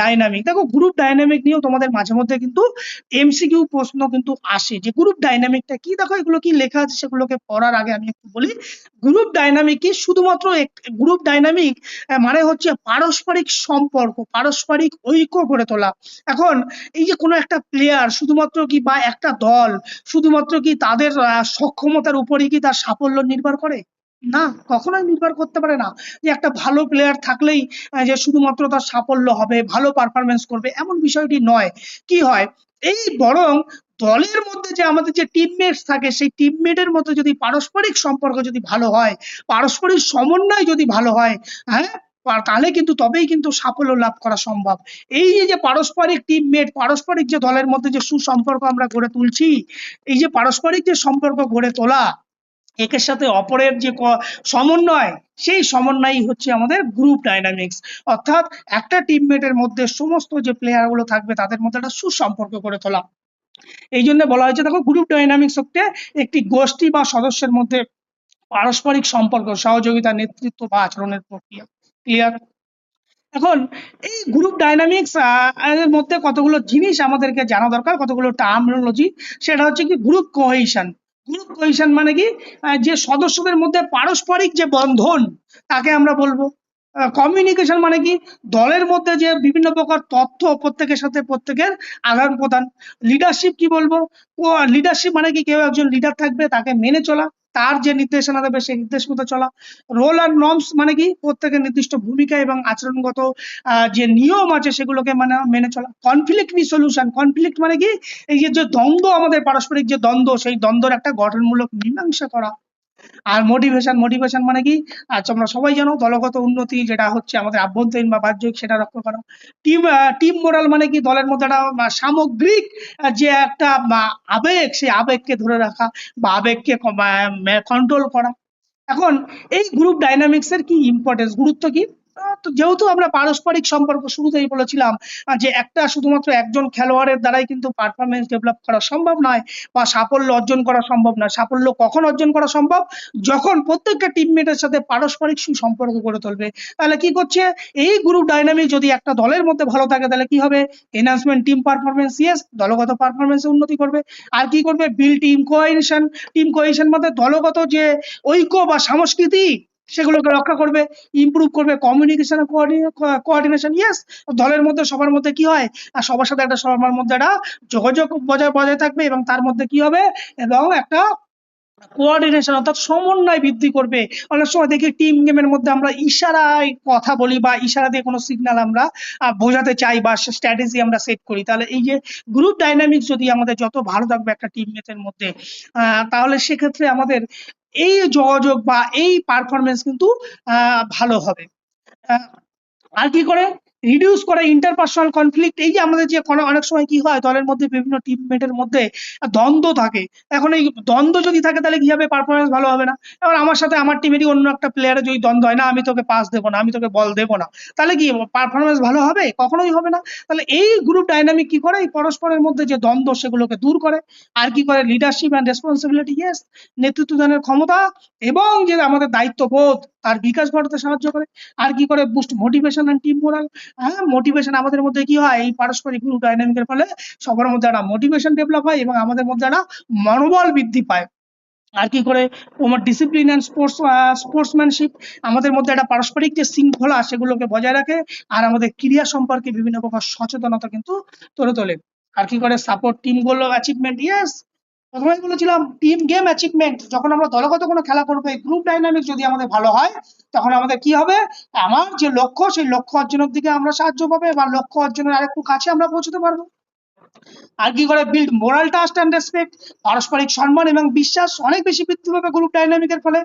Dynamic দেখো group dynamic নিয়েও তোমাদের মাঝে মধ্যে কিন্তু এমসিকিউ প্রশ্ন কিন্তু আসে যে গ্রুপ ডাইনামিকটা কি? দেখো এগুলো কি লেখা আছে সেগুলোকে পড়ার আগে আমি একটু বলি। গ্রুপ ডাইনামিক কি? শুধুমাত্র গ্রুপ ডাইনামিক মানে হচ্ছে পারস্পরিক সম্পর্ক, পারস্পরিক ঐক্য গড়ে তোলা। এখন এই যে কোনো একটা প্লেয়ার শুধুমাত্র কি বা একটা দল, শুধুমাত্র কি তাদের সক্ষমতার উপরই কি তার সাফল্য নির্ভর করে? না, কখনোই নির্ভর করতে পারে না। যে একটা ভালো প্লেয়ার থাকলেই যে শুধুমাত্র তার সাফল্য হবে, ভালো পারফরমেন্স করবে, এমন বিষয়টি নয়। কি হয়? এই বরং দলের মধ্যে যে আমাদের যে টিমমেটস থাকে, সেই টিমমেটের মধ্যে যদি পারস্পরিক সম্পর্ক যদি ভালো হয়, পারস্পরিক সমন্বয় যদি ভালো হয় হ্যাঁ তাহলে কিন্তু তবেই কিন্তু সাফল্য লাভ করা সম্ভব। এই যে পারস্পরিক টিমমেট পারস্পরিক যে দলের মধ্যে যে সুসম্পর্ক আমরা গড়ে তুলছি, এই যে পারস্পরিক যে সম্পর্ক গড়ে তোলা একের সাথে অপরের যে সমন্বয়, সেই সমন্বয়ই হচ্ছে আমাদের গ্রুপ ডাইনামিক্স অর্থাৎ একটা টিমমেটের মধ্যে সমস্ত যে প্লেয়ারগুলো থাকবে, তাদের মধ্যে একটা সুসম্পর্ক গড়ে তোলা। এই জন্য বলা হয়েছে, দেখো গ্রুপ ডাইনামিক্স হচ্ছে একটি গোষ্ঠী বা সদস্যের মধ্যে পারস্পরিক সম্পর্ক, সহযোগিতা, নেতৃত্ব বা আচরণের প্রক্রিয়া। ক্লিয়ার এখন, এই গ্রুপ ডাইনামিক্স এর মধ্যে কতগুলো জিনিস আমাদেরকে জানা দরকার, কতগুলো টার্মিনোলজি সেটা হচ্ছে কি গ্রুপ কোহেশন গ্রুপ কোহেশন মানে কি? যে সদস্যদের মধ্যে পারস্পরিক যে বন্ধন, তাকে আমরা বলব। কমিউনিকেশন মানে কি? দলের মধ্যে যে বিভিন্ন প্রকার তথ্য প্রত্যেকের সাথে প্রত্যেকের আদান প্রদান লিডারশিপ কি বলব? লিডারশিপ মানে কি? কেউ একজন লিডার থাকবে, তাকে মেনে চলা। তার যে নির্দেশনা দেবে সেই নির্দেশ মতো চলা। রোল আর নর্মস মানে কি? প্রত্যেকের নির্দিষ্ট ভূমিকা এবং আচরণগত যে নিয়ম আছে সেগুলোকে মানে মেনে চলা। কনফ্লিক্ট রিসলিউশন কনফ্লিক্ট মানে কি? এই যে দ্বন্দ্ব আমাদের পারস্পরিক যে দ্বন্দ্ব, সেই দ্বন্দ্বের একটা গঠনমূলক মীমাংসা করা। আর মোটিভেশন মোটিভেশন মানে কি? আর তোমরা সবাই জানো দলগত উন্নতি যেটা হচ্ছে আমাদের আভ্যন্তরীণ বা বাহ্যিক সেটা রক্ষা করা। টিম টিম মোরাল মানে কি? দলের মধ্যে একটা সামগ্রিক যে একটা আবেগ, সেই আবেগকে ধরে রাখা বা আবেগকে কন্ট্রোল করা। এখন এই গ্রুপ ডাইনামিক্সের কি ইম্পর্টেন্স গুরুত্ব কি? যেহেতু আমরা পারস্পরিক সম্পর্ক শুরুতেই বলেছিলাম যে একটা শুধুমাত্র একজন খেলোয়াড়ের দ্বারাই কিন্তু পারফরমেন্স ডেভেলপ করা সম্ভব নয় বা সাফল্য অর্জন করা সম্ভব নয়। সাফল্য কখন অর্জন করা সম্ভব? যখন প্রত্যেকটা টিমমেটের সাথে পারস্পরিক সুসম্পর্ক গড়ে তুলবে। তাহলে কি করছে? এই গ্রুপ ডাইনামিক যদি একটা দলের মধ্যে ভালো থাকে, তাহলে কি হবে? এনহান্সমেন্ট টিম পারফরমেন্স ইয়েস দলগত পারফরমেন্স উন্নতি করবে। আর কি করবে? Build team cohesion team cohesion মানে দলগত যে ঐক্য বা সংস্কৃতি সেগুলোকে রক্ষা করবে ইমপ্রুভ করবে কমিউনিকেশন কোঅর্ডিনেশন ইয়েস দলের মধ্যে সবার মধ্যে কি হয়? আর সবার সাথে একটা সবার মধ্যে একটা যোগাযোগ বজায় বজায় থাকবে এবং তার মধ্যে কি হবে? এবং একটা কোঅর্ডিনেশন অর্থাৎ সমন্বয় বৃদ্ধি করবে। অনেক সময় দেখি টিম গেমের মধ্যে আমরা ইশারায় কথা বলি বা ইশারা দিয়ে কোনো সিগন্যাল আমরা বোঝাতে চাই বা স্ট্র্যাটেজি আমরা সেট করি। তাহলে এই যে গ্রুপ ডাইনামিক্স যদি আমাদের যত ভালো থাকবে একটা টিমমেটের মধ্যে আহ, তাহলে সেক্ষেত্রে আমাদের এই যোগাযোগ বা এই পারফরমেন্স কিন্তু ভালো হবে। আর কি করে? রিডিউস করে ইন্টারপার্সোনাল কনফ্লিক্ট এই যে আমাদের যে অনেক সময় কি হয়, দলের মধ্যে বিভিন্ন টিমমেটের মধ্যে দ্বন্দ্ব থাকে। এখন এই দ্বন্দ্ব যদি থাকে, তাহলে কি হবে পারফরমেন্স ভালো হবে না? এবার আমার সাথে আমার টিমেরই অন্য একটা প্লেয়ারের যদি দ্বন্দ্ব হয়, না, আমি তোকে পাস দেবো না, আমি তোকে বল দেবো না, তাহলে কি পারফরমেন্স ভালো হবে? কখনোই হবে না। তাহলে এই গ্রুপ ডাইনামিক কি করে? এই পরস্পরের মধ্যে যে দ্বন্দ্ব, সেগুলোকে দূর করে। আর কি করে? লিডারশিপ অ্যান্ড রেসপন্সিবিলিটি ইয়েস নেতৃত্ব দানের ক্ষমতা এবং যে আমাদের দায়িত্ববোধ, তার বিকাশ ঘটাতে সাহায্য করে। আর কি করে? Boost motivation and team morale হ্যাঁ মোটিভেশন আমাদের মধ্যে কি হয়? এই পারস্পরিক গ্রুপ ডাইনামিকের ফলে সবার মধ্যে একটা মোটিভেশন ডেভেলপ হয় এবং আমাদের মধ্যে একটা মনোবল বৃদ্ধি পায়। আর কি করে? তোমার ডিসিপ্লিন অ্যান্ড স্পোর্টস স্পোর্টসম্যানশিপ আমাদের মধ্যে একটা পারস্পরিক যে শৃঙ্খলা সেগুলোকে বজায় রাখে আর আমাদের ক্রিয়া সম্পর্কে বিভিন্ন প্রকার সচেতনতা কিন্তু তুলে তোলে আর কি করে? Support team goal achievement yes প্রথমেই বলেছিলাম টিম গেম অ্যাচিভমেন্ট যখন আমরা দলগত কোনো খেলা করব, এই গ্রুপ ডাইনামিক যদি আমাদের ভালো হয়, তখন আমাদের কি হবে? আমার যে লক্ষ্য, সেই লক্ষ্য অর্জনের দিকে আমরা সাহায্য পাবে বা লক্ষ্য অর্জনের আরেকটু কাছে আমরা পৌঁছতে পারব। আর কি করে? Build moral trust and respect পারস্পরিক সম্মান এবং বিশ্বাস অনেক বেশি বৃদ্ধি পাবে গ্রুপ ডাইনামিকের ফলে।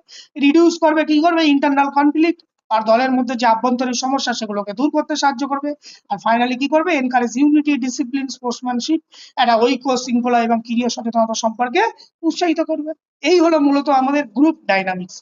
রিডিউস করবে, কি করবে? ইন্টারনাল কনফ্লিক্ট আর দলের মধ্যে যে আভ্যন্তরীণ সমস্যা সেগুলোকে দূর করতে সাহায্য করবে। আর ফাইনালি কি করবে? এনকারেজ ইউনিটি ডিসিপ্লিন স্পোর্টসম্যানশিপ একটা ঐক্য, শৃঙ্খলা এবং ক্রিয়া সচেতনতা সম্পর্কে উৎসাহিত করবে। এই হলো মূলত আমাদের গ্রুপ ডাইনামিক্স